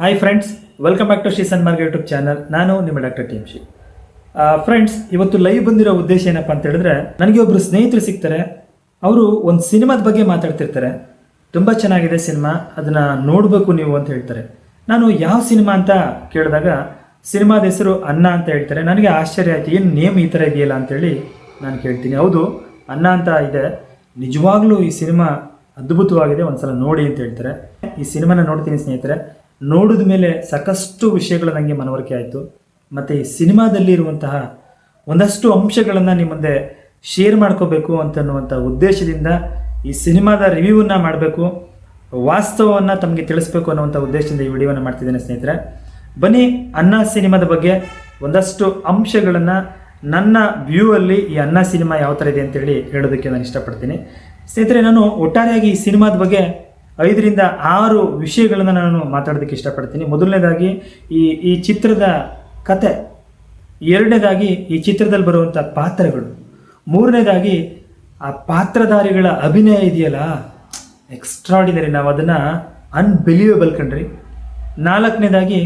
Hi friends welcome back to Shri Sanmarga YouTube channel ನಾನು ನಿಮ್ಮ doctor T M ಶಿ friends ಇವತ್ತು live ಬಂದಿರೋ ಉದ್ದೇಶ ಏನಪ್ಪ ಅಂತ ಹೇಳಿದ್ರೆ, ನನಗೆ ಒಬ್ಬರು ಸ್ನೇಹಿತರು ಸಿಗ್ತಾರೆ. ಅವರು ಒಂದು ಸಿನಿಮಾದ ಬಗ್ಗೆ ಮಾತಾಡ್ತಿರ್ತಾರೆ. ತುಂಬ ಚೆನ್ನಾಗಿದೆ ಸಿನಿಮಾ, ಅದನ್ನು ನೋಡಬೇಕು ನೀವು ಅಂತ ಹೇಳ್ತಾರೆ. ನಾನು ಯಾವ ಸಿನಿಮಾ ಅಂತ ಕೇಳಿದಾಗ, ಸಿನಿಮಾದ ಹೆಸರು ಅನ್ನ ಅಂತ ಹೇಳ್ತಾರೆ. ನನಗೆ ಆಶ್ಚರ್ಯ ಆಯ್ತು, ಏನು ನೇಮ್ ಈ ಥರ ಇದೆಯಲ್ಲ ಅಂತೇಳಿ ನಾನು ಕೇಳ್ತೀನಿ. ಹೌದು, ಅನ್ನ ಅಂತ ಇದೆ. ನಿಜವಾಗ್ಲೂ ಈ ಸಿನಿಮಾ ಅದ್ಭುತವಾಗಿದೆ, ಒಂದ್ಸಲ ನೋಡಿ ಅಂತ ಹೇಳ್ತಾರೆ. ಈ ಸಿನಿಮಾನ ನೋಡ್ತೀನಿ ಸ್ನೇಹಿತರೆ. ನೋಡಿದ ಮೇಲೆ ಸಾಕಷ್ಟು ವಿಷಯಗಳು ನನಗೆ ಮನವರಿಕೆ ಆಯಿತು. ಮತ್ತು ಈ ಸಿನಿಮಾದಲ್ಲಿ ಇರುವಂತಹ ಒಂದಷ್ಟು ಅಂಶಗಳನ್ನು ನಿಮ್ಮ ಮುಂದೆ ಶೇರ್ ಮಾಡ್ಕೋಬೇಕು ಅಂತನ್ನುವಂಥ ಉದ್ದೇಶದಿಂದ ಈ ಸಿನಿಮಾದ ರಿವ್ಯೂವನ್ನ ಮಾಡಬೇಕು. ವಾಸ್ತವವನ್ನು ತಮಗೆ ತಿಳಿಸ್ಬೇಕು ಅನ್ನುವಂಥ ಉದ್ದೇಶದಿಂದ ಈ ವಿಡಿಯೋವನ್ನು ಮಾಡ್ತಿದ್ದೇನೆ ಸ್ನೇಹಿತರೆ. ಬನ್ನಿ ಅನ್ನ ಸಿನಿಮಾದ ಬಗ್ಗೆ ಒಂದಷ್ಟು ಅಂಶಗಳನ್ನು ನನ್ನ ವ್ಯೂ ಅಲ್ಲಿ ಈ ಅನ್ನ ಸಿನಿಮಾ ಯಾವ ಥರ ಇದೆ ಅಂತೇಳಿ ಹೇಳೋದಕ್ಕೆ ನಾನು ಇಷ್ಟಪಡ್ತೀನಿ. ಸ್ನೇಹಿತರೆ, ನಾನು ಒಟ್ಟಾರೆಯಾಗಿ ಈ ಸಿನಿಮಾದ ಬಗ್ಗೆ ಐದರಿಂದ ಆರು ವಿಷಯಗಳನ್ನು ನಾನು ಮಾತಾಡೋದಕ್ಕೆ ಇಷ್ಟಪಡ್ತೀನಿ. ಮೊದಲನೇದಾಗಿ ಈ ಈ ಚಿತ್ರದ ಕತೆ, ಎರಡನೇದಾಗಿ ಈ ಚಿತ್ರದಲ್ಲಿ ಬರುವಂಥ ಪಾತ್ರಗಳು, ಮೂರನೇದಾಗಿ ಆ ಪಾತ್ರಧಾರಿಗಳ ಅಭಿನಯ ಇದೆಯಲ್ಲ ಎಕ್ಸ್ಟ್ರಾಡಿನರಿ ನಾವು ಅದನ್ನು ಅನ್ಬಿಲೀವಬಲ್ ಕಣ್ರಿ. ನಾಲ್ಕನೇದಾಗಿ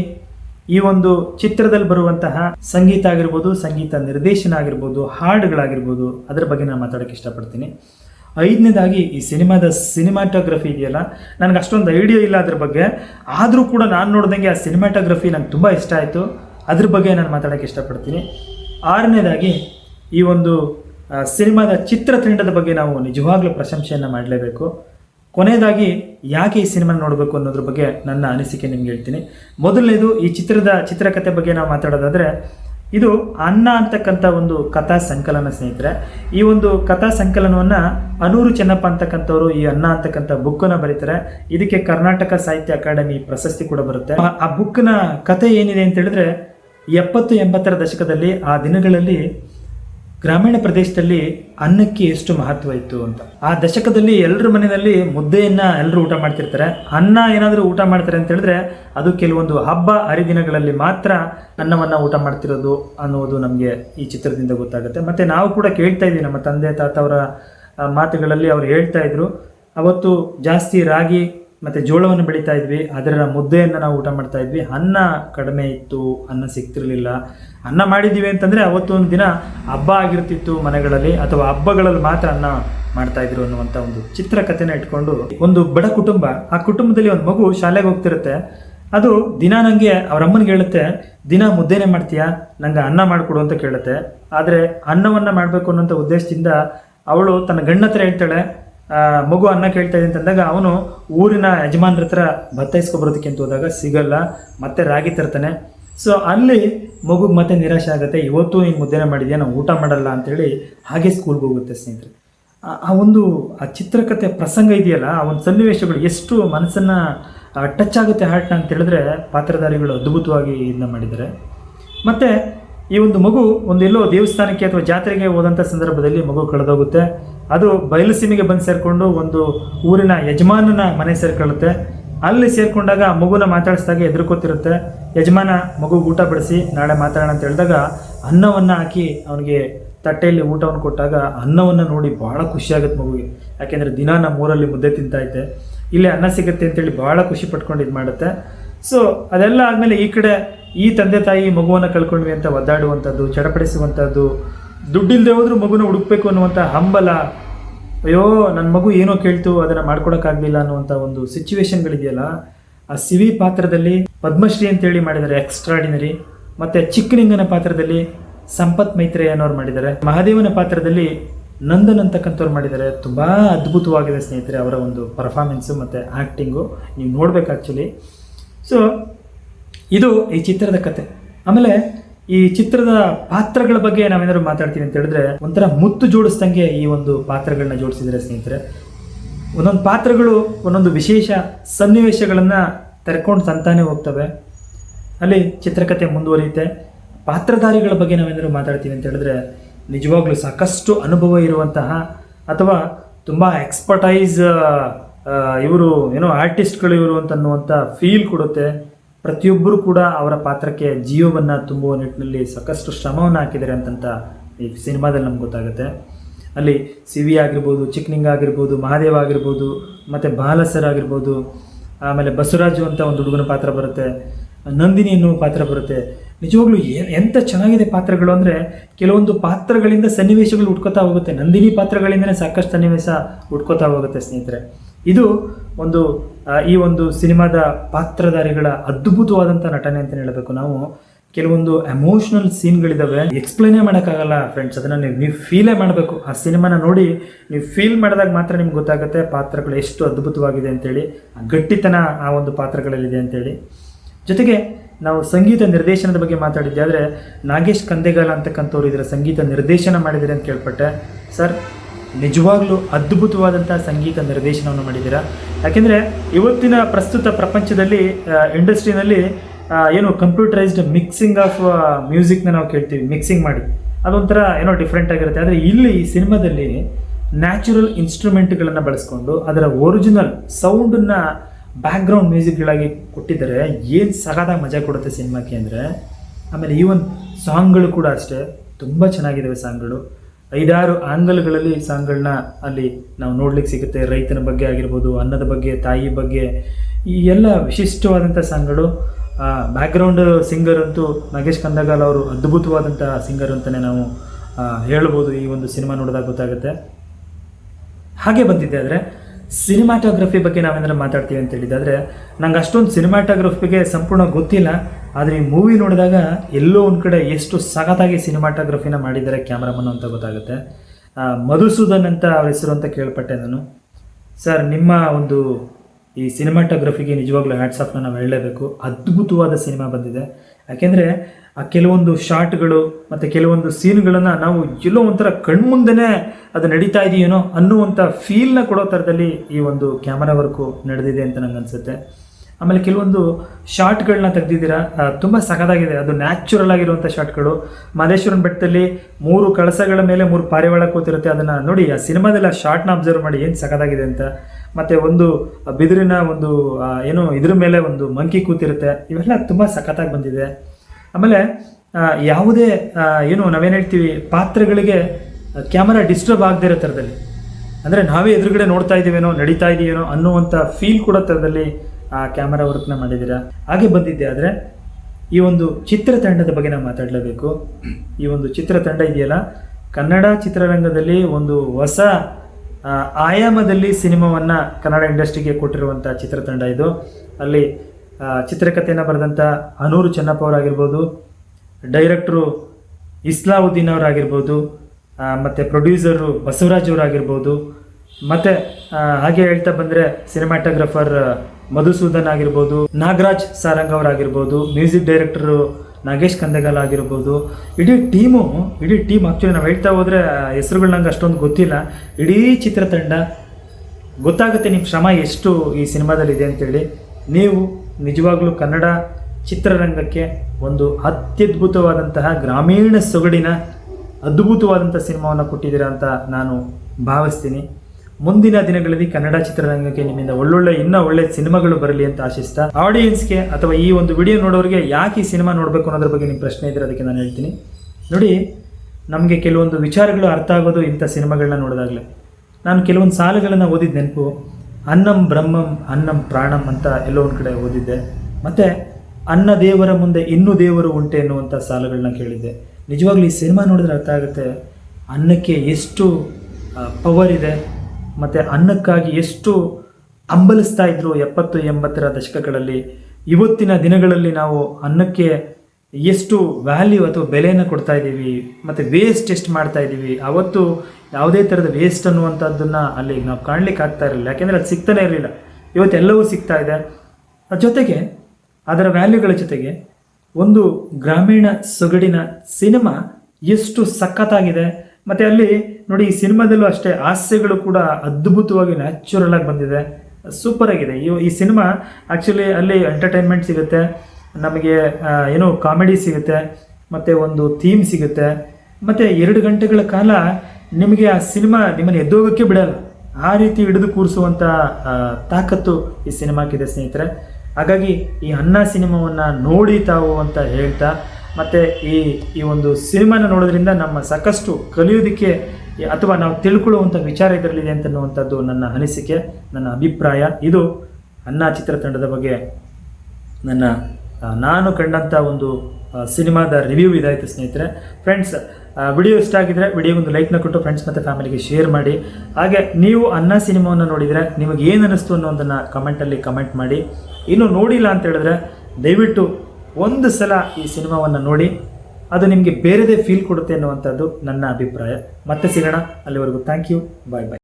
ಈ ಒಂದು ಚಿತ್ರದಲ್ಲಿ ಬರುವಂತಹ ಸಂಗೀತ ಆಗಿರ್ಬೋದು, ಸಂಗೀತ ನಿರ್ದೇಶನ ಆಗಿರ್ಬೋದು, ಹಾಡುಗಳಾಗಿರ್ಬೋದು, ಅದರ ಬಗ್ಗೆ ನಾನು ಮಾತಾಡೋಕ್ಕೆ ಇಷ್ಟಪಡ್ತೀನಿ. ಐದನೇದಾಗಿ ಈ ಸಿನಿಮಾದ ಸಿನಿಮಾಟೋಗ್ರಫಿ ಇದೆಯಲ್ಲ? ನನಗೆ ಅಷ್ಟೊಂದು ಐಡಿಯಾ ಇಲ್ಲ ಅದ್ರ ಬಗ್ಗೆ. ಆದರೂ ಕೂಡ ನಾನು ನೋಡ್ದಂಗೆ ಆ ಸಿನಿಮಾಟೋಗ್ರಫಿ ನಂಗೆ ತುಂಬ ಇಷ್ಟ ಆಯಿತು. ಅದ್ರ ಬಗ್ಗೆ ನಾನು ಮಾತಾಡೋಕ್ಕೆ ಇಷ್ಟಪಡ್ತೀನಿ. ಆರನೇದಾಗಿ ಈ ಒಂದು ಸಿನಿಮಾದ ಚಿತ್ರತಂಡದ ಬಗ್ಗೆ ನಾವು ನಿಜವಾಗ್ಲೂ ಪ್ರಶಂಸೆಯನ್ನು ಮಾಡಲೇಬೇಕು. ಕೊನೆಯದಾಗಿ ಯಾಕೆ ಈ ಸಿನಿಮಾ ನೋಡಬೇಕು ಅನ್ನೋದ್ರ ಬಗ್ಗೆ ನನ್ನ ಅನಿಸಿಕೆ ನಿಮ್ಗೆ ಹೇಳ್ತೀನಿ. ಮೊದಲನೇದು ಈ ಚಿತ್ರದ ಚಿತ್ರಕಥೆ ಬಗ್ಗೆ ನಾವು ಮಾತಾಡೋದಾದರೆ ಇದು ಅನ್ನ ಅಂತಕ್ಕಂಥ ಒಂದು ಕಥಾ ಸಂಕಲನ ಸ್ನೇಹಿತರೆ. ಈ ಒಂದು ಕಥಾ ಸಂಕಲನವನ್ನು ಅನೂರು ಚೆನ್ನಪ್ಪ ಅಂತಕ್ಕಂಥವ್ರು ಈ ಅನ್ನ ಅಂತಕ್ಕಂಥ ಬುಕ್ಕನ್ನು ಬರೀತಾರೆ. ಇದಕ್ಕೆ ಕರ್ನಾಟಕ ಸಾಹಿತ್ಯ ಅಕಾಡೆಮಿ ಪ್ರಶಸ್ತಿ ಕೂಡ ಬರುತ್ತೆ. ಆ- ಬುಕ್ನ ಕಥೆ ಏನಿದೆ ಅಂತ ಹೇಳಿದ್ರೆ, ಎಪ್ಪತ್ತು ಎಂಬತ್ತರ ದಶಕದಲ್ಲಿ ಆ ದಿನಗಳಲ್ಲಿ ಗ್ರಾಮೀಣ ಪ್ರದೇಶದಲ್ಲಿ ಅನ್ನಕ್ಕೆ ಎಷ್ಟು ಮಹತ್ವ ಇತ್ತು ಅಂತ. ಆ ದಶಕದಲ್ಲಿ ಎಲ್ಲರ ಮನೆಯಲ್ಲಿ ಮುದ್ದೆಯನ್ನ ಎಲ್ಲರೂ ಊಟ ಮಾಡ್ತಿರ್ತಾರೆ. ಅನ್ನ ಏನಾದರೂ ಊಟ ಮಾಡ್ತಾರೆ ಅಂತ ಹೇಳಿದ್ರೆ ಅದು ಕೆಲವೊಂದು ಹಬ್ಬ ಹರಿದಿನಗಳಲ್ಲಿ ಮಾತ್ರ ಅನ್ನವನ್ನು ಊಟ ಮಾಡ್ತಿರೋದು ಅನ್ನೋದು ನಮಗೆ ಈ ಚಿತ್ರದಿಂದ ಗೊತ್ತಾಗುತ್ತೆ. ಮತ್ತೆ ನಾವು ಕೂಡ ಕೇಳ್ತಾ ಇದ್ವಿ ನಮ್ಮ ತಂದೆ ತಾತ ಅವರ ಮಾತುಗಳಲ್ಲಿ ಅವ್ರು ಹೇಳ್ತಾ ಇದ್ರು. ಅವತ್ತು ಜಾಸ್ತಿ ರಾಗಿ ಮತ್ತು ಜೋಳವನ್ನು ಬೆಳೀತಾ ಇದ್ವಿ. ಅದರ ಮುದ್ದೆಯನ್ನು ನಾವು ಊಟ ಮಾಡ್ತಾ ಇದ್ವಿ. ಅನ್ನ ಕಡಿಮೆ ಇತ್ತು. ಅನ್ನ ಸಿಕ್ತಿರಲಿಲ್ಲ ಅನ್ನ ಮಾಡಿದ್ದೀವಿ ಅಂತಂದರೆ ಅವತ್ತು ಒಂದು ದಿನ ಹಬ್ಬ ಆಗಿರ್ತಿತ್ತು ಮನೆಗಳಲ್ಲಿ ಅಥವಾ ಹಬ್ಬಗಳಲ್ಲಿ ಮಾತ್ರ ಅನ್ನ ಮಾಡ್ತಾ ಇದ್ರು ಅನ್ನುವಂಥ ಒಂದು ಚಿತ್ರಕಥೆನ ಇಟ್ಕೊಂಡು ಒಂದು ಬಡ ಕುಟುಂಬ, ಆ ಕುಟುಂಬದಲ್ಲಿ ಒಂದು ಮಗು ಶಾಲೆಗೆ ಹೋಗ್ತಿರುತ್ತೆ. ಅದು ದಿನ ನನಗೆ ಅವ್ರ ಅಮ್ಮನಿಗೆ ಹೇಳುತ್ತೆ, ದಿನ ಮುದ್ದೆನೇ ಮಾಡ್ತೀಯಾ? ನಂಗೆ ಅನ್ನ ಮಾಡಿಕೊಡು ಅಂತ ಕೇಳುತ್ತೆ. ಆದರೆ ಅನ್ನವನ್ನು ಮಾಡಬೇಕು ಅನ್ನೋಂಥ ಉದ್ದೇಶದಿಂದ ಅವಳು ತನ್ನ ಗಂಡ ಹತ್ರ ಹೇಳ್ತಾಳೆ ಮಗು ಅನ್ನ ಕೇಳ್ತಾ ಇದೆ ಅಂತಂದಾಗ ಅವನು ಊರಿನ ಯಜಮಾನ್ರ ಹತ್ರ ಭತ್ತ ಇಸ್ಕೊಬರೋದಕ್ಕೆ ಅಂತ ಹೋದಾಗ ಸಿಗಲ್ಲ, ಮತ್ತೆ ರಾಗಿ ತರ್ತಾನೆ. ಸೊ ಅಲ್ಲಿ ಮಗುಗೆ ಮತ್ತೆ ನಿರಾಶೆ ಆಗುತ್ತೆ, ಇವತ್ತು ಹಿಂಗೆ ಮುದ್ದೆನೇ ಮಾಡಿದ್ಯಾ? ನಾವು ಊಟ ಮಾಡಲ್ಲ ಅಂತೇಳಿ ಹಾಗೆ ಸ್ಕೂಲ್ಗೆ ಹೋಗುತ್ತೆ ಸ್ನೇಹಿತರೆ. ಆ- ಒಂದು, ಆ ಚಿತ್ರಕಥೆ ಪ್ರಸಂಗ ಇದೆಯಲ್ಲ, ಆ ಒಂದು ಸನ್ನಿವೇಶಗಳು ಎಷ್ಟು ಮನಸ್ಸನ್ನು ಟಚ್ ಆಗುತ್ತೆ ಹಾರ್ಟ್ನ ಅಂತ ಹೇಳಿದ್ರೆ ಪಾತ್ರಧಾರಿಗಳು ಅದ್ಭುತವಾಗಿ ಇದನ್ನ ಮಾಡಿದ್ದಾರೆ. ಮತ್ತು ಈ ಒಂದು ಮಗು ಒಂದು ಎಲ್ಲೋ ದೇವಸ್ಥಾನಕ್ಕೆ ಅಥವಾ ಜಾತ್ರೆಗೆ ಹೋದಂಥ ಸಂದರ್ಭದಲ್ಲಿ ಮಗು ಕಳೆದೋಗುತ್ತೆ. ಅದು ಬಯಲು ಸೀಮೆಗೆ ಬಂದು ಸೇರಿಕೊಂಡು ಒಂದು ಊರಿನ ಯಜಮಾನನ ಮನೆ ಸೇರ್ಕೊಳ್ಳುತ್ತೆ. ಅಲ್ಲಿ ಸೇರಿಕೊಂಡಾಗ ಆ ಮಗುನ ಮಾತಾಡಿಸಿದಾಗ ಎದುರ್ಕೋತಿರುತ್ತೆ ಯಜಮಾನ ಮಗು ಊಟ ಬಡಿಸಿ ನಾಳೆ ಮಾತಾಡೋಣ ಅಂತ ಹೇಳಿದಾಗ ಅನ್ನವನ್ನು ಹಾಕಿ ಅವನಿಗೆ ತಟ್ಟೆಯಲ್ಲಿ ಊಟವನ್ನು ಕೊಟ್ಟಾಗ ಅನ್ನವನ್ನು ನೋಡಿ ಭಾಳ ಖುಷಿಯಾಗುತ್ತೆ ಮಗುವಿಗೆ. ಯಾಕೆಂದರೆ ದಿನ ನಮ್ಮ ಊರಲ್ಲಿ ಮುದ್ದೆ ತಿಂತಾ ಇದ್ದೆ ಇಲ್ಲಿ ಅನ್ನ ಸಿಗುತ್ತೆ ಅಂತೇಳಿ ಭಾಳ ಖುಷಿ ಪಟ್ಕೊಂಡು ಇದು ಮಾಡುತ್ತೆ. ಸೊ ಅದೆಲ್ಲ ಆದಮೇಲೆ ಈ ಕಡೆ ಈ ತಂದೆ ತಾಯಿ ಮಗುವನ್ನು ಕಳ್ಕೊಂಡ್ವಿ ಅಂತ ಒದ್ದಾಡುವಂಥದ್ದು, ಚಡಪಡಿಸುವಂಥದ್ದು ದುಡ್ಡಿಲ್ಲದೆ ಹೋದ್ರು ಮಗುನ ಹುಡುಕ್ಬೇಕು ಅನ್ನುವಂಥ ಹಂಬಲ. ಅಯ್ಯೋ ನನ್ನ ಮಗು ಏನೋ ಕೇಳ್ತು, ಅದನ್ನು ಮಾಡ್ಕೊಡೋಕ್ಕಾಗಲಿಲ್ಲ ಅನ್ನುವಂಥ ಒಂದು ಸಿಚುವೇಶನ್ಗಳಿದೆಯಲ್ಲ ಆ ಸಿವಿ ಪಾತ್ರದಲ್ಲಿ ಪದ್ಮಶ್ರೀ ಅಂತೇಳಿ ಮಾಡಿದ್ದಾರೆ ಎಕ್ಸ್ಟ್ರಾಡಿನರಿ ಮತ್ತು ಚಿಕ್ಕನಿಂಗನ ಪಾತ್ರದಲ್ಲಿ ಸಂಪತ್ ಮೈತ್ರೇಯ ಅನ್ನೋರು ಮಾಡಿದ್ದಾರೆ. ಮಹಾದೇವನ ಪಾತ್ರದಲ್ಲಿ ನಂದನ್ ಅಂತಕ್ಕಂಥವ್ರು ಮಾಡಿದ್ದಾರೆ. ತುಂಬ ಅದ್ಭುತವಾಗಿದೆ ಸ್ನೇಹಿತರೆ ಅವರ ಒಂದು ಪರ್ಫಾರ್ಮೆನ್ಸು ಮತ್ತು ಆ್ಯಕ್ಟಿಂಗು ನೀವು ನೋಡ್ಬೇಕು ಆ್ಯಕ್ಚುಲಿ ಸೊ ಇದು ಈ ಚಿತ್ರದ ಕತೆ. ಆಮೇಲೆ ಈ ಚಿತ್ರದ ಪಾತ್ರಗಳ ಬಗ್ಗೆ ನಾವೇನಾದ್ರು ಮಾತಾಡ್ತೀನಿ ಅಂತ ಹೇಳಿದ್ರೆ ಒಂಥರ ಮುತ್ತು ಜೋಡಿಸ್ದಂಗೆ ಈ ಒಂದು ಪಾತ್ರಗಳನ್ನ ಜೋಡಿಸಿದರೆ ಸ್ನೇಹಿತರೆ. ಒಂದೊಂದು ಪಾತ್ರಗಳು, ಒಂದೊಂದು ವಿಶೇಷ ಸನ್ನಿವೇಶಗಳನ್ನು ತೆರ್ಕೊಂಡು ತಂತಾನೆ ಹೋಗ್ತವೆ. ಅಲ್ಲಿ ಚಿತ್ರಕಥೆ ಮುಂದುವರಿಯುತ್ತೆ. ಪಾತ್ರಧಾರಿಗಳ ಬಗ್ಗೆ ನಾವೇನಾದ್ರು ಮಾತಾಡ್ತೀವಿ ಅಂತ ಹೇಳಿದ್ರೆ ನಿಜವಾಗ್ಲೂ ಸಾಕಷ್ಟು ಅನುಭವ ಇರುವಂತಹ ಅಥವಾ ತುಂಬ ಎಕ್ಸ್ಪರ್ಟೈಸ್ ಇವರು ಏನೋ ಆರ್ಟಿಸ್ಟ್ಗಳು ಇವರು ಅಂತ ಅನ್ನುವಂಥ ಫೀಲ್ ಕೊಡುತ್ತೆ. ಪ್ರತಿಯೊಬ್ಬರು ಕೂಡ ಅವರ ಪಾತ್ರಕ್ಕೆ ಜೀವವನ್ನು ತುಂಬುವ ನಿಟ್ಟಿನಲ್ಲಿ ಸಾಕಷ್ಟು ಶ್ರಮವನ್ನು ಹಾಕಿದ್ದಾರೆ ಅಂತಂತ ಈ ಸಿನಿಮಾದಲ್ಲಿ ನಮ್ಗೆ ಗೊತ್ತಾಗುತ್ತೆ. ಅಲ್ಲಿ ಸಿ ವಿ ಆಗಿರ್ಬೋದು, ಚಿಕ್ನಿಂಗ್ ಆಗಿರ್ಬೋದು, ಮಹಾದೇವ ಆಗಿರ್ಬೋದು, ಮತ್ತು ಬಾಲಸರ್ ಆಗಿರ್ಬೋದು, ಆಮೇಲೆ ಬಸವರಾಜು ಅಂತ ಒಂದು ಹುಡುಗನ ಪಾತ್ರ ಬರುತ್ತೆ, ನಂದಿನಿ ಎನ್ನುವ ಪಾತ್ರ ಬರುತ್ತೆ. ನಿಜವಾಗ್ಲೂ ಎಂಥ ಚೆನ್ನಾಗಿದೆ ಪಾತ್ರಗಳು ಅಂದರೆ ಕೆಲವೊಂದು ಪಾತ್ರಗಳಿಂದ ಸನ್ನಿವೇಶಗಳು ಹುಡ್ಕೋತಾ ಹೋಗುತ್ತೆ. ನಂದಿನಿ ಪಾತ್ರಗಳಿಂದನೇ ಸಾಕಷ್ಟು ಸನ್ನಿವೇಶ ಹುಡ್ಕೋತಾ ಹೋಗುತ್ತೆ ಸ್ನೇಹಿತರೆ. ಇದು ಒಂದು ಈ ಒಂದು ಸಿನಿಮಾದ ಪಾತ್ರಧಾರಿಗಳ ಅದ್ಭುತವಾದಂಥ ನಟನೆ ಅಂತ ಹೇಳಬೇಕು. ನಾವು ಕೆಲವೊಂದು ಎಮೋಷ್ನಲ್ ಸೀನ್ಗಳಿದ್ದಾವೆ ಎಕ್ಸ್ಪ್ಲೈನೇ ಮಾಡೋಕ್ಕಾಗಲ್ಲ ಫ್ರೆಂಡ್ಸ್ ಅದನ್ನು ನೀವು ನೀವು ಫೀಲೇ ಮಾಡಬೇಕು. ಆ ಸಿನಿಮಾನ ನೋಡಿ ನೀವು ಫೀಲ್ ಮಾಡಿದಾಗ ಮಾತ್ರ ನಿಮ್ಗೆ ಗೊತ್ತಾಗುತ್ತೆ ಪಾತ್ರಗಳು ಎಷ್ಟು ಅದ್ಭುತವಾಗಿದೆ ಅಂತೇಳಿ ಗಟ್ಟಿತನ ಆ ಒಂದು ಪಾತ್ರಗಳಲ್ಲಿದೆ ಅಂತೇಳಿ. ಜೊತೆಗೆ ನಾವು ಸಂಗೀತ ನಿರ್ದೇಶನದ ಬಗ್ಗೆ ಮಾತಾಡಿದ್ದೆ ಆದರೆ ನಾಗೇಶ್ ಕಂದೇಗಾಲ ಅಂತಕ್ಕಂಥವ್ರು ಇದರ ಸಂಗೀತ ನಿರ್ದೇಶನ ಮಾಡಿದರೆ ಅಂತ ಕೇಳ್ಪಟ್ಟೆ. ಸರ್ ನಿಜವಾಗ್ಲೂ ಅದ್ಭುತವಾದಂಥ ಸಂಗೀತ ನಿರ್ದೇಶನವನ್ನು ಮಾಡಿದ್ದೀರಾ? ಯಾಕೆಂದರೆ ಇವತ್ತಿನ ಪ್ರಸ್ತುತ ಪ್ರಪಂಚದಲ್ಲಿ ಇಂಡಸ್ಟ್ರಿನಲ್ಲಿ ಏನು ಕಂಪ್ಯೂಟರೈಸ್ಡ್ ಮಿಕ್ಸಿಂಗ್ ಆಫ್ ಮ್ಯೂಸಿಕ್ನ ನಾವು ಕೇಳ್ತೀವಿ ಮಿಕ್ಸಿಂಗ್ ಮಾಡಿ. ಅದೊಂಥರ ಏನೋ ಡಿಫ್ರೆಂಟ್ ಆಗಿರುತ್ತೆ. ಆದರೆ ಇಲ್ಲಿ ಈ ಸಿನಿಮಾದಲ್ಲಿ ನ್ಯಾಚುರಲ್ ಇನ್ಸ್ಟ್ರೂಮೆಂಟ್ಗಳನ್ನು ಬಳಸ್ಕೊಂಡು ಅದರ ಒರಿಜಿನಲ್ ಸೌಂಡನ್ನು ಬ್ಯಾಕ್ಗ್ರೌಂಡ್ ಮ್ಯೂಸಿಕ್ಗಳಾಗಿ ಕೊಟ್ಟಿದ್ದಾರೆ. ಏನು ಸಗದಾಗಿ ಮಜಾ ಕೊಡುತ್ತೆ ಸಿನಿಮಾಕ್ಕೆ ಅಂದರೆ, ಆಮೇಲೆ ಈವನ್ ಸಾಂಗ್ಗಳು ಕೂಡ ಅಷ್ಟೇ. ತುಂಬ ಚೆನ್ನಾಗಿದ್ದಾವೆ ಸಾಂಗ್ಗಳು ಐದಾರು ಆಂಗಲ್ಗಳಲ್ಲಿ ಸಾಂಗ್ಗಳನ್ನ ಅಲ್ಲಿ ನಾವು ನೋಡ್ಲಿಕ್ಕೆ ಸಿಗುತ್ತೆ. ರೈತನ ಬಗ್ಗೆ ಆಗಿರ್ಬೋದು, ಅನ್ನದ ಬಗ್ಗೆ, ತಾಯಿ ಬಗ್ಗೆ, ಈ ಎಲ್ಲ ವಿಶಿಷ್ಟವಾದಂಥ ಸಾಂಗ್ಗಳು. ಬ್ಯಾಕ್ಗ್ರೌಂಡ್ ಸಿಂಗರ್ ಅಂತೂ ನಾಗೇಶ್ ಕಂದಗಾಲ್ ಅವರು ಅದ್ಭುತವಾದಂಥ ಸಿಂಗರ್ ಅಂತಲೇ ನಾವು ಹೇಳ್ಬೋದು ಈ ಒಂದು ಸಿನಿಮಾ ನೋಡಿದಾಗ ಗೊತ್ತಾಗುತ್ತೆ. ಹಾಗೆ ಬಂದಿದ್ದೆ ಆದರೆ ಸಿನಿಮಾಟೋಗ್ರಫಿ ಬಗ್ಗೆ ನಾವೇನಾದ್ರೂ ಮಾತಾಡ್ತೀವಿ ಅಂತ ಹೇಳಿದ್ದಾದರೆ ನಂಗೆ ಅಷ್ಟೊಂದು ಸಿನಿಮಾಟೋಗ್ರಫಿಗೆ ಸಂಪೂರ್ಣ ಗೊತ್ತಿಲ್ಲ. ಆದರೆ ಈ ಮೂವಿ ನೋಡಿದಾಗ ಎಲ್ಲೋ ಒಂದು ಕಡೆ ಎಷ್ಟು ಸಖತ್ತಾಗಿ ಸಿನಿಮಾಟೋಗ್ರಫಿನ ಮಾಡಿದ್ದಾರೆ ಕ್ಯಾಮ್ರಾಮನ್ ಅಂತ ಗೊತ್ತಾಗುತ್ತೆ. ಮಧುಸೂದನ್ ಅಂತ ಅವ್ರ ಹೆಸರು ಅಂತ ಕೇಳ್ಪಟ್ಟೆ ನಾನು. ಸರ್, ನಿಮ್ಮ ಒಂದು ಈ ಸಿನಿಮಾಟೋಗ್ರಫಿಗೆ ನಿಜವಾಗ್ಲೂ ಹ್ಯಾಟ್ಸ್ ಆಫ್ನ ನಾವು ಹೇಳಲೇಬೇಕು. ಅದ್ಭುತವಾದ ಸಿನಿಮಾ ಬಂದಿದೆ. ಯಾಕೆಂದರೆ ಆ ಕೆಲವೊಂದು ಶಾರ್ಟ್ಗಳು ಮತ್ತು ಕೆಲವೊಂದು ಸೀನ್ಗಳನ್ನು ನಾವು ಎಲ್ಲೋ ಒಂಥರ ಕಣ್ಮುಂದೆ ಅದು ನಡೀತಾ ಇದೆಯೇನೋ ಅನ್ನುವಂಥ ಫೀಲ್ನ ಕೊಡೋ ಥರದಲ್ಲಿ ಈ ಒಂದು ಕ್ಯಾಮರಾ ವರ್ಕು ನಡೆದಿದೆ ಅಂತ ನನಗೆ ಅನಿಸುತ್ತೆ ಆಮೇಲೆ ಕೆಲವೊಂದು ಶಾರ್ಟ್ಗಳನ್ನ ತೆಗೆದಿದ್ದೀರಾ? ತುಂಬ ಸಖತ್ತಾಗಿದೆ. ಅದು ನ್ಯಾಚುರಲ್ ಆಗಿರುವಂಥ ಶಾರ್ಟ್ಗಳು ಮಹದೇಶ್ವರನ ಬೆಟ್ಟದಲ್ಲಿ ಮೂರು ಕಳಸಗಳ ಮೇಲೆ ಮೂರು ಪಾರಿವಾಳ ಕೂತಿರುತ್ತೆ. ಅದನ್ನು ನೋಡಿ, ಆ ಸಿನಿಮಾದಲ್ಲಿ ಆ ಶಾರ್ಟ್ನ ಅಬ್ಸರ್ವ್ ಮಾಡಿ ಏನು ಸಖತ್ತಾಗಿದೆ ಅಂತ. ಮತ್ತು ಒಂದು ಬಿದಿರಿನ ಒಂದು ಏನು, ಇದ್ರ ಮೇಲೆ ಒಂದು ಮಂಕಿ ಕೂತಿರುತ್ತೆ. ಇವೆಲ್ಲ ತುಂಬ ಸಖತ್ತಾಗಿ ಬಂದಿದೆ. ಆಮೇಲೆ ಯಾವುದೇ ಏನು, ನಾವೇನು ಹೇಳ್ತೀವಿ, ಪಾತ್ರಗಳಿಗೆ ಕ್ಯಾಮರಾ ಡಿಸ್ಟರ್ಬ್ ಆಗದೇ ಇರೋ ಥರದಲ್ಲಿ. ಅಂದರೆ ನಾವೇ ಎದುರುಗಡೆ ನೋಡ್ತಾ ಇದ್ದೀವೇನೋ ನಡೀತಾ ಇದೆಯೇನೋ ಅನ್ನುವಂಥ ಫೀಲ್ ಕೂಡ ಥರದಲ್ಲಿ ಆ ಕ್ಯಾಮರಾ ವರ್ಕ್ನ ಮಾಡಿದ್ದೀರಾ? ಹಾಗೆ ಬಂದಿದ್ದೆ, ಆದರೆ ಈ ಒಂದು ಚಿತ್ರತಂಡದ ಬಗ್ಗೆ ನಾವು ಮಾತಾಡಲೇಬೇಕು. ಈ ಒಂದು ಚಿತ್ರತಂಡ ಇದೆಯಲ್ಲ, ಕನ್ನಡ ಚಿತ್ರರಂಗದಲ್ಲಿ ಒಂದು ಹೊಸ ಆಯಾಮದಲ್ಲಿ ಸಿನಿಮಾವನ್ನು ಕನ್ನಡ ಇಂಡಸ್ಟ್ರಿಗೆ ಕೊಟ್ಟಿರುವಂಥ ಚಿತ್ರತಂಡ ಇದು. ಅಲ್ಲಿ ಚಿತ್ರಕಥೆಯನ್ನು ಬರೆದಂಥ ಅನೂರು ಚೆನ್ನಪ್ಪ ಅವರಾಗಿರ್ಬೋದು ಡೈರೆಕ್ಟ್ರು ಇಸ್ಲಾವುದ್ದೀನ್ ಅವರಾಗಿರ್ಬೋದು ಮತ್ತೆ ಪ್ರೊಡ್ಯೂಸರು ಬಸವರಾಜ್ ಅವರಾಗಿರ್ಬೋದು, ಮತ್ತು ಹಾಗೆ ಹೇಳ್ತಾ ಬಂದರೆ ಸಿನಿಮಾಟೋಗ್ರಫರ್ ಮಧುಸೂದನ್ ಆಗಿರ್ಬೋದು, ನಾಗರಾಜ್ ಸಾರಂಗ್ ಅವರಾಗಿರ್ಬೋದು, ಮ್ಯೂಸಿಕ್ ಡೈರೆಕ್ಟರು ನಾಗೇಶ್ ಕಂದೆಗಾಲ್ ಆಗಿರ್ಬೋದು. ಇಡೀ ಟೀಮು, ಇಡೀ ಟೀಮ್ ಆ್ಯಕ್ಚುಲಿ ನಾವು ಹೇಳ್ತಾ ಹೋದರೆ ಹೆಸರುಗಳು ನಂಗೆ ಅಷ್ಟೊಂದು ಗೊತ್ತಿಲ್ಲ. ಇಡೀ ಚಿತ್ರತಂಡ. ಗೊತ್ತಾಗುತ್ತೆ ನಿಮ್ಮ ಶ್ರಮ ಎಷ್ಟು ಈ ಸಿನಿಮಾದಲ್ಲಿದೆ ಅಂತೇಳಿ. ನೀವು ನಿಜವಾಗ್ಲೂ ಕನ್ನಡ ಚಿತ್ರರಂಗಕ್ಕೆ ಒಂದು ಅತ್ಯದ್ಭುತವಾದಂತಹ ಗ್ರಾಮೀಣ ಸೊಗಡಿನ ಅದ್ಭುತವಾದಂಥ ಸಿನಿಮಾವನ್ನು ಕೊಟ್ಟಿದ್ದೀರಾ ಅಂತ ನಾನು ಭಾವಿಸ್ತೀನಿ. ಮುಂದಿನ ದಿನಗಳಲ್ಲಿ ಕನ್ನಡ ಚಿತ್ರರಂಗಕ್ಕೆ ನಿಮ್ಮಿಂದ ಒಳ್ಳೊಳ್ಳೆ, ಇನ್ನ ಒಳ್ಳೆ ಸಿನಿಮಾಗಳು ಬರಲಿ ಅಂತ ಆಶಿಸ್ತಾ ಆಡಿಯನ್ಸ್ಗೆ ಅಥವಾ ಈ ಒಂದು ವಿಡಿಯೋ ನೋಡೋರಿಗೆ ಯಾಕೆ ಈ ಸಿನಿಮಾ ನೋಡಬೇಕು ಅನ್ನೋದ್ರ ಬಗ್ಗೆ ನಿಮ್ಮ ಪ್ರಶ್ನೆ ಇದ್ರೆ ಅದಕ್ಕೆ ನಾನು ಹೇಳ್ತೀನಿ. ನೋಡಿ, ನಮಗೆ ಕೆಲವೊಂದು ವಿಚಾರಗಳು ಅರ್ಥ ಆಗೋದು ಇಂಥ ಸಿನಿಮಾಗಳನ್ನ ನೋಡಿದಾಗಲೇ. ನಾನು ಕೆಲವೊಂದು ಸಾಲುಗಳನ್ನು ಓದಿದ ನೆನಪು, ಅನ್ನಂ ಬ್ರಹ್ಮಂ, ಅನ್ನಂ ಪ್ರಾಣಂ ಅಂತ ಎಲ್ಲೋ ಒಂದು ಕಡೆ ಓದಿದ್ದೆ. ಮತ್ತು ಅನ್ನ ದೇವರ ಮುಂದೆ ಇನ್ನೂ ದೇವರು ಉಂಟೆ ಎನ್ನುವಂಥ ಸಾಲುಗಳನ್ನ ಕೇಳಿದ್ದೆ. ನಿಜವಾಗ್ಲೂ ಈ ಸಿನಿಮಾ ನೋಡಿದ್ರೆ ಅರ್ಥ ಆಗುತ್ತೆ. ಅನ್ನಕ್ಕೆ ಎಷ್ಟು ಪವರ್ ಇದೆ. ಮತ್ತು ಅನ್ನಕ್ಕಾಗಿ ಎಷ್ಟು ಅಂಬಲಿಸ್ತಾ ಇದ್ರು ಎಪ್ಪತ್ತು, ಎಂಬತ್ತರ ದಶಕಗಳಲ್ಲಿ, ಇವತ್ತಿನ ದಿನಗಳಲ್ಲಿ ನಾವು ಅನ್ನಕ್ಕೆ ಎಷ್ಟು ವ್ಯಾಲ್ಯೂ ಅಥವಾ ಬೆಲೆಯನ್ನು ಕೊಡ್ತಾ ಇದ್ದೀವಿ, ಮತ್ತು ವೇಸ್ಟ್ ಎಷ್ಟು ಮಾಡ್ತಾ ಇದ್ದೀವಿ, ಅವತ್ತು ಯಾವುದೇ ಥರದ ವೇಸ್ಟ್ ಅನ್ನುವಂಥದ್ದನ್ನು ಅಲ್ಲಿ ನಾವು ಕಾಣಲಿಕ್ಕೆ ಆಗ್ತಾ ಇರಲಿಲ್ಲ. ಯಾಕೆಂದರೆ ಅದು ಸಿಗ್ತಾನೆ ಇರಲಿಲ್ಲ. ಇವತ್ತು ಎಲ್ಲವೂ ಸಿಗ್ತಾ ಇದೆ. ಅದ್ರ ಜೊತೆಗೆ, ಅದರ ವ್ಯಾಲ್ಯೂಗಳ ಜೊತೆಗೆ, ಒಂದು ಗ್ರಾಮೀಣ ಸೊಗಡಿನ ಸಿನಿಮಾ ಎಷ್ಟು ಸಖತ್ತಾಗಿದೆ. ಮತ್ತು ಅಲ್ಲಿ ನೋಡಿ ಈ ಸಿನಿಮಾದಲ್ಲೂ ಅಷ್ಟೇ ಹಾಸ್ಯಗಳು ಕೂಡ ಅದ್ಭುತವಾಗಿ ನ್ಯಾಚುರಲ್ ಆಗಿ ಬಂದಿದೆ. ಸೂಪರ್ ಆಗಿದೆ. ಈ ಈ ಸಿನಿಮಾ ಆ್ಯಕ್ಚುಲಿ ಅಲ್ಲಿ ಎಂಟರ್ಟೈನ್ಮೆಂಟ್ ಸಿಗುತ್ತೆ, ನಮಗೆ ಏನು ಕಾಮಿಡಿ ಸಿಗುತ್ತೆ, ಮತ್ತು ಒಂದು ಥೀಮ್ ಸಿಗುತ್ತೆ. ಮತ್ತು ಎರಡು ಗಂಟೆಗಳ ಕಾಲ ನಿಮಗೆ ಆ ಸಿನಿಮಾ ನಿಮ್ಮನ್ನು ಎದ್ದೋಗೋಕ್ಕೆ ಬಿಡಲ್ಲ. ಆ ರೀತಿ ಹಿಡಿದು ಕೂರಿಸುವಂಥ ತಾಕತ್ತು ಈ ಸಿನಿಮಾಕ್ಕಿದೆ ಸ್ನೇಹಿತರೆ. ಹಾಗಾಗಿ ಈ ಅನ್ನ ಸಿನಿಮಾವನ್ನು ನೋಡಿ ತಾವು ಅಂತ ಹೇಳ್ತಾ ಮತ್ತು ಈ ಈ ಒಂದು ಸಿನಿಮಾನ ನೋಡೋದ್ರಿಂದ ನಮ್ಮ ಸಾಕಷ್ಟು ಕಲಿಯೋದಕ್ಕೆ ಅಥವಾ ನಾವು ತಿಳ್ಕೊಳ್ಳುವಂಥ ವಿಚಾರ ಇದರಲ್ಲಿದೆ ಅಂತನ್ನುವಂಥದ್ದು ನನ್ನ ಅನಿಸಿಕೆ, ನನ್ನ ಅಭಿಪ್ರಾಯ. ಇದು ಅನ್ನ ಚಿತ್ರತಂಡದ ಬಗ್ಗೆ ನನ್ನ ನಾನು ಕಂಡಂಥ ಒಂದು ಸಿನಿಮಾದ ರಿವ್ಯೂ ಇದಾಯಿತು ಸ್ನೇಹಿತರೆ. ಫ್ರೆಂಡ್ಸ್ ವಿಡಿಯೋ ಇಷ್ಟ ಆಗಿದ್ರೆ ವಿಡಿಯೋ ಒಂದು ಲೈಕ್ನ ಕೊಟ್ಟು ಫ್ರೆಂಡ್ಸ್ ಮತ್ತು ಫ್ಯಾಮಿಲಿಗೆ ಶೇರ್ ಮಾಡಿ. ಹಾಗೆ ನೀವು ಅನ್ನ ಸಿನಿಮಾವನ್ನು ನೋಡಿದರೆ ನಿಮಗೆ ಏನು ಅನ್ನಿಸ್ತು ಅನ್ನೋದನ್ನು ಕಮೆಂಟಲ್ಲಿ ಕಮೆಂಟ್ ಮಾಡಿ. ಇನ್ನು ನೋಡಿಲ್ಲ ಅಂತ ಹೇಳಿದ್ರೆ ದಯವಿಟ್ಟು ಒಂದು ಸಲ ಈ ಸಿನಿಮಾವನ್ನು ನೋಡಿ ಅದು ನಿಮಗೆ ಬೇರೆದೇ ಫೀಲ್ ಕೊಡುತ್ತೆ ಅನ್ನುವಂಥದ್ದು ನನ್ನ ಅಭಿಪ್ರಾಯ. ಮತ್ತೆ ಸಿಗೋಣ. ಅಲ್ಲಿವರೆಗೂ ಥ್ಯಾಂಕ್ ಯು ಬಾಯ್ ಬಾಯ್